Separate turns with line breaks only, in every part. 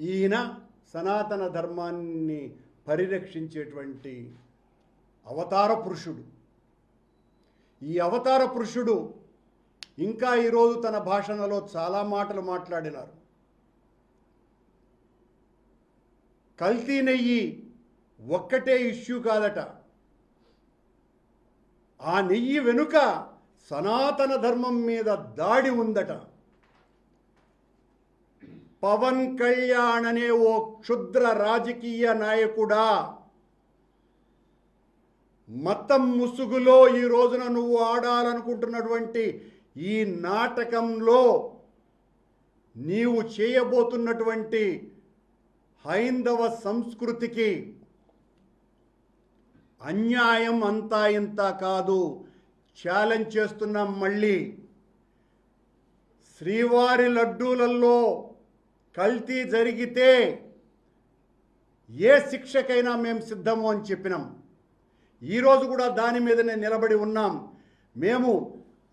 ఈయన సనాతన ధర్మాన్ని పరిరక్షించేటువంటి అవతార పురుషుడు. ఈ అవతార పురుషుడు ఇంకా ఈరోజు తన భాషణలో చాలా మాటలు మాట్లాడినారు. కల్తీ నెయ్యి ఒక్కటే ఇష్యూ కాదట. ఆ నెయ్యి వెనుక సనాతన ధర్మం మీద దాడి ఉందట. పవన్ కళ్యాణ్ అనే ఓ క్షుద్ర రాజకీయ నాయకుడా. మతం ముసుగులో ఈ రోజున నువ్వు ఆడాలనుకుంటున్నటువంటి ఈ నాటకంలో నీవు చేయబోతున్నటువంటి హైందవ సంస్కృతికి అన్యాయం అంతా ఇంత కాదు. ఛాలెంజ్ చేస్తున్నాం మళ్ళీ. శ్రీవారి లడ్డూలలో కల్తీ జరిగితే ఏ శిక్షకైనా మేము సిద్ధము అని చెప్పినాం. ఈరోజు కూడా దాని మీదనే నిలబడి ఉన్నాం. మేము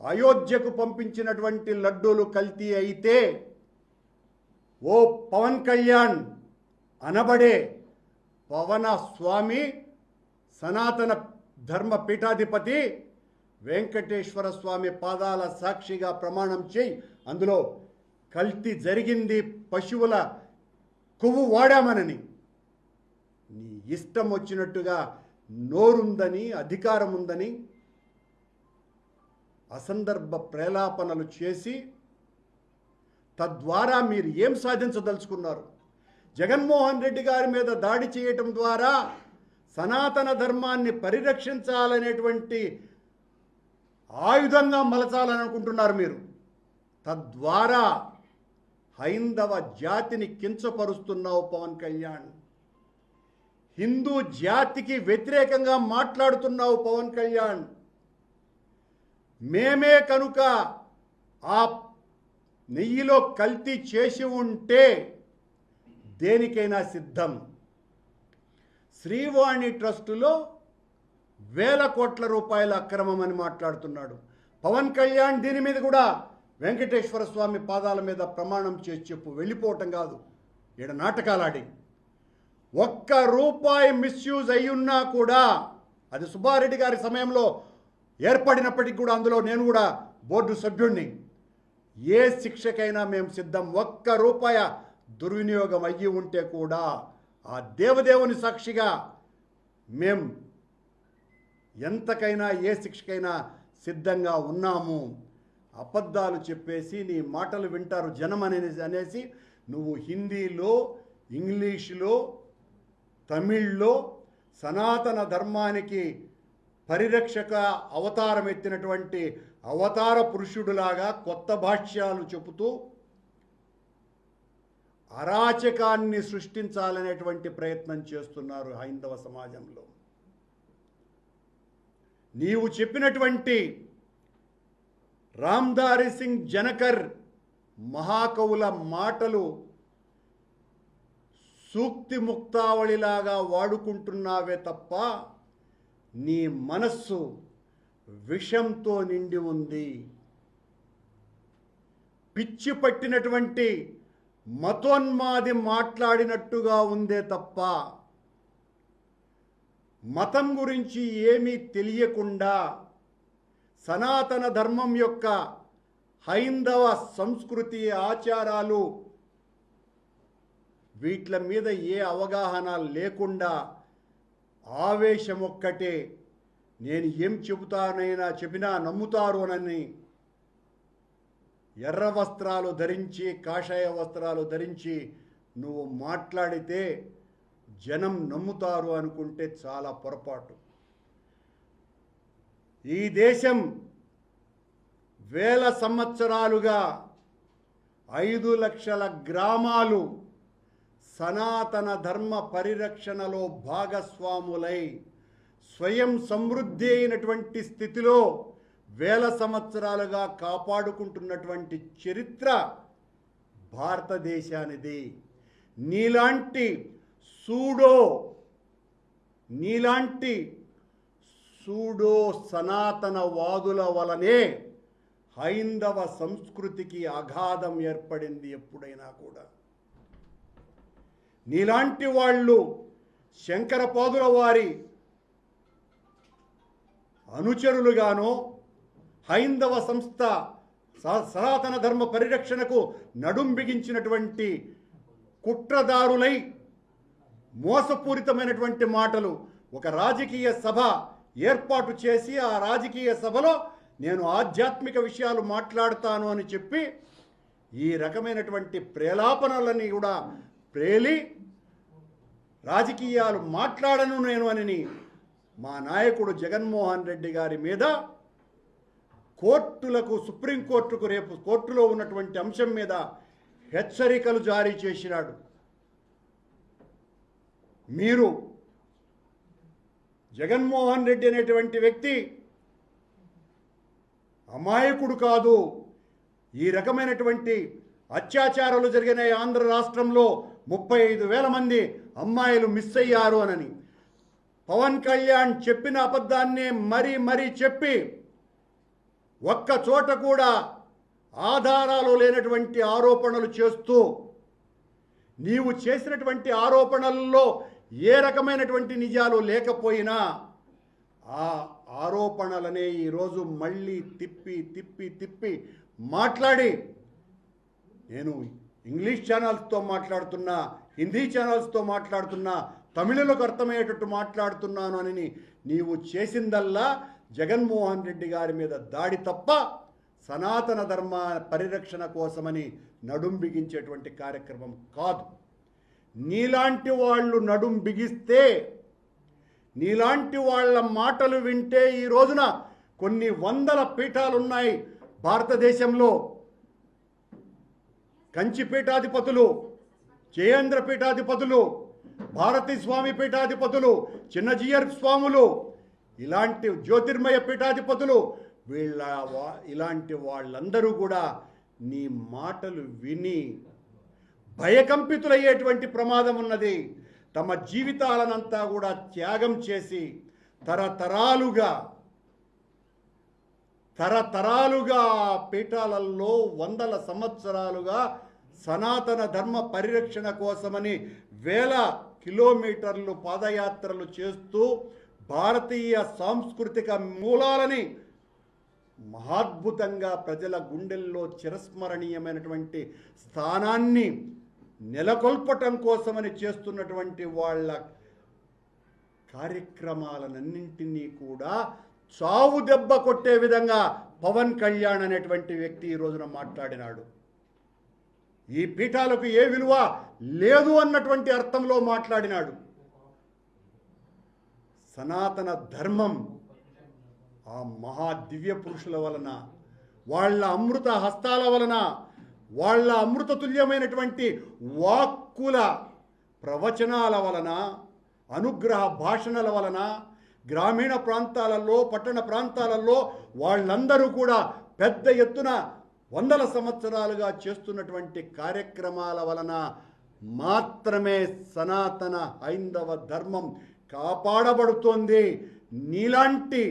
అయోధ్యకు పంపించినటువంటి లడ్డూలు కల్తీ అయితే ఓ పవన్ కళ్యాణ్ అనబడే పవన స్వామి సనాతన ధర్మ పీఠాధిపతి వెంకటేశ్వర స్వామి పాదాల సాక్షిగా ప్రమాణం చేయి. అందులో కల్తీ జరిగింది పశువుల కొవ్వు వాడామనని. నీ ఇష్టం వచ్చినట్టుగా నోరుందని అధికారం ఉందని అసందర్భ ప్రేలాపనలు చేసి తద్వారా మీరు ఏం సాధించదలుచుకున్నారు? జగన్మోహన్ రెడ్డి గారి మీద దాడి చేయటం ద్వారా సనాతన ధర్మాన్ని పరిరక్షించాలనేటువంటి ఆయుధంగా మలచాలని అనుకుంటున్నారు మీరు. తద్వారా హైందవ జాతిని కించపరుస్తున్నావు పవన్ కళ్యాణ్. హిందూ జాతికి వ్యతిరేకంగా మాట్లాడుతున్నావు పవన్ కళ్యాణ్. మేమే కనుక ఆ నెయ్యిలో కల్తీ చేసి ఉంటే దేనికైనా సిద్ధం? శ్రీవాణి ట్రస్టులో వేల కోట్ల రూపాయల అక్రమం అని మాట్లాడుతున్నాడు. పవన్ కళ్యాణ్ దీని మీద కూడా వెంకటేశ్వర స్వామి పాదాల మీద ప్రమాణం చేసి చెప్పు వెళ్ళిపోవటం కాదు. ఈడ నాటకాలాడి. ఒక్క రూపాయి మిస్యూజ్ అయ్యున్నా కూడా అది సుబ్బారెడ్డి గారి సమయంలో ఏర్పడినప్పటికీ కూడా అందులో నేను కూడా బోర్డు సభ్యుణ్ణి. ఏ శిక్షకైనా మేము సిద్ధం. ఒక్క రూపాయ దుర్వినియోగం అయ్యి ఉంటే కూడా ఆ దేవదేవుని సాక్షిగా మేం ఎంతకైనా ఏ శిక్షకైనా సిద్ధంగా ఉన్నాము. అబద్ధాలు చెప్పేసి నీ మాటలు వింటారు జనం అనేసి అనేసి నువ్వు హిందీలో ఇంగ్లీషులో తమిళ్ళో సనాతన ధర్మానికి పరిరక్షక అవతారం ఎత్తినటువంటి అవతార పురుషుడులాగా కొత్త భాష్యాలు చెబుతూ అరాచకాన్ని సృష్టించాలనేటువంటి ప్రయత్నం చేస్తున్నారు హైందవ సమాజంలో. నీవు చెప్పినటువంటి రామ్దారి సింగ్ జనకర్ మహాకవుల మాటలు సూక్తి ముక్తావళిలాగా వాడుకుంటున్నావే తప్ప నీ మనస్సు విషంతో నిండి ఉంది. పిచ్చి పట్టినటువంటి మతోన్మాది మాట్లాడినట్టుగా ఉందే తప్ప మతం గురించి ఏమీ తెలియకుండా సనాతన ధర్మం యొక్క హైందవ సంస్కృతి ఆచారాలు వీట్ల మీద ఏ అవగాహన లేకుండా ఆవేశం ఒక్కటే. నేను ఏం చెబుతానైనా చెప్పినా నమ్ముతారు అని ఎర్ర వస్త్రాలు ధరించి కాషాయ వస్త్రాలు ధరించి నువ్వు మాట్లాడితే జనం నమ్ముతారు అనుకుంటే చాలా పొరపాటు. ఈ దేశం వేల సంవత్సరాలుగా ఐదు లక్షల గ్రామాలు సనాతన ధర్మ పరిరక్షణలో భాగస్వాములై స్వయం సమృద్ధి అయినటువంటి స్థితిలో వేల సంవత్సరాలుగా కాపాడుకుంటున్నటువంటి చరిత్ర భారతదేశానిది. నీలాంటి సూడో నీలాంటి సూడో సనాతన వాదుల వలనే హైందవ సంస్కృతికి అగాధం ఏర్పడింది ఎప్పుడైనా కూడా. నీలాంటి వాళ్ళు శంకరపాదుల వారి అనుచరులుగానో హైందవ సంస్థ స- సనాతన ధర్మ పరిరక్షణకు నడుం బిగించినటువంటి కుట్రదారులై మోసపూరితమైనటువంటి మాటలు ఒక రాజకీయ సభ ఏర్పాటు చేసి ఆ రాజకీయ సభలో నేను ఆధ్యాత్మిక విషయాలు మాట్లాడతాను అని చెప్పి ఈ రకమైనటువంటి ప్రేలాపనలని కూడా ప్రేలి రాజకీయాలు మాట్లాడను నేను అని మా నాయకుడు జగన్మోహన్ రెడ్డి గారి మీద కోర్టులకు సుప్రీంకోర్టుకు రేపు కోర్టులో ఉన్నటువంటి అంశం మీద హెచ్చరికలు జారీ చేసినాడు. మీరు జగన్మోహన్ రెడ్డి అనేటువంటి వ్యక్తి అమాయకుడు కాదు. ఈ రకమైనటువంటి అత్యాచారాలు జరిగిన ఆంధ్ర రాష్ట్రంలో ముప్పై ఐదు వేల మంది అమ్మాయిలు మిస్ అయ్యారు అనని. పవన్ కళ్యాణ్ చెప్పిన అబద్ధాన్ని మరీ మరీ చెప్పి ఒక్క చోట కూడా ఆధారాలు లేనటువంటి ఆరోపణలు చేస్తూ నీవు చేసినటువంటి ఆరోపణల్లో ఏ రకమైనటువంటి నిజాలు లేకపోయినా ఆ ఆరోపణలనే ఈరోజు మళ్ళీ తిప్పి తిప్పి తిప్పి మాట్లాడి నేను ఇంగ్లీష్ ఛానల్స్తో మాట్లాడుతున్నా హిందీ ఛానల్స్తో మాట్లాడుతున్నా తమిళలకు అర్థమయ్యేటట్టు మాట్లాడుతున్నాను అని నీవు చేసిందల్లా జగన్మోహన్ రెడ్డి గారి మీద దాడి తప్ప సనాతన ధర్మ పరిరక్షణ కోసమని నడుం బిగించేటువంటి కార్యక్రమం కాదు. నీలాంటి వాళ్ళు నడుం బిగిస్తే నీలాంటి వాళ్ళ మాటలు వింటే ఈ రోజున కొన్ని వందల పీఠాలు ఉన్నాయి భారతదేశంలో. కంచి పీఠాధిపతులు జయేంద్ర పీఠాధిపతులు భారతీ స్వామి పీఠాధిపతులు చిన్నజీయర్ స్వాములు ఇలాంటి జ్యోతిర్మయ పీఠాధిపతులు వీళ్ళ వా- ఇలాంటి వాళ్ళందరూ కూడా నీ మాటలు విని భయకంపితులయ్యేటువంటి ప్రమాదం ఉన్నది. తమ జీవితాలనంతా కూడా త్యాగం చేసి తరతరాలుగా తరతరాలుగా పీఠాలలో వందల సంవత్సరాలుగా సనాతన ధర్మ పరిరక్షణ కోసమని వేల కిలోమీటర్లు పాదయాత్రలు చేస్తూ భారతీయ సాంస్కృతిక మూలాలని మహాద్భుతంగా ప్రజల గుండెల్లో చిరస్మరణీయమైనటువంటి స్థానాన్ని నెలకొల్పటం కోసమని చేస్తున్నటువంటి వాళ్ళ కార్యక్రమాలన్నింటినీ కూడా చావు దెబ్బ కొట్టే విధంగా పవన్ కళ్యాణ్ అనేటువంటి వ్యక్తి ఈ రోజున మాట్లాడినాడు. ఈ పీఠాలకు ఏ విలువ లేదు అన్నటువంటి అర్థంలో మాట్లాడినాడు. సనాతన ధర్మం ఆ మహా దివ్య పురుషుల వలన వాళ్ళ అమృత హస్తాల వలన వాళ్ళ అమృతతుల్యమైనటువంటి వాక్కుల ప్రవచనాల వలన అనుగ్రహ భాషణల వలన గ్రామీణ ప్రాంతాలలో పట్టణ ప్రాంతాలలో వాళ్ళందరూ కూడా పెద్ద ఎత్తున వందల సంవత్సరాలుగా చేస్తున్నటువంటి కార్యక్రమాల వలన మాత్రమే సనాతన హైందవ ధర్మం కాపాడబడుతోంది. నీలాంటి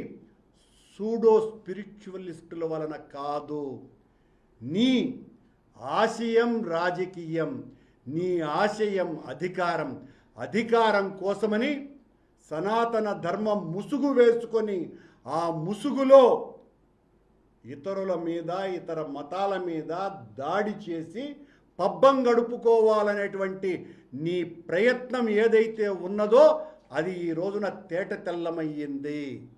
సూడో స్పిరిచువలిస్టుల వలన కాదు. నీ ఆశయం రాజకీయం. నీ ఆశయం అధికారం. అధికారం కోసమని సనాతన ధర్మం ముసుగు వేసుకొని ఆ ముసుగులో ఇతరుల మీద ఇతర మతాల మీద దాడి చేసి పబ్బం గడుపుకోవాలనేటువంటి నీ ప్రయత్నం ఏదైతే ఉన్నదో అది ఈ రోజున తేట తెల్లమయ్యింది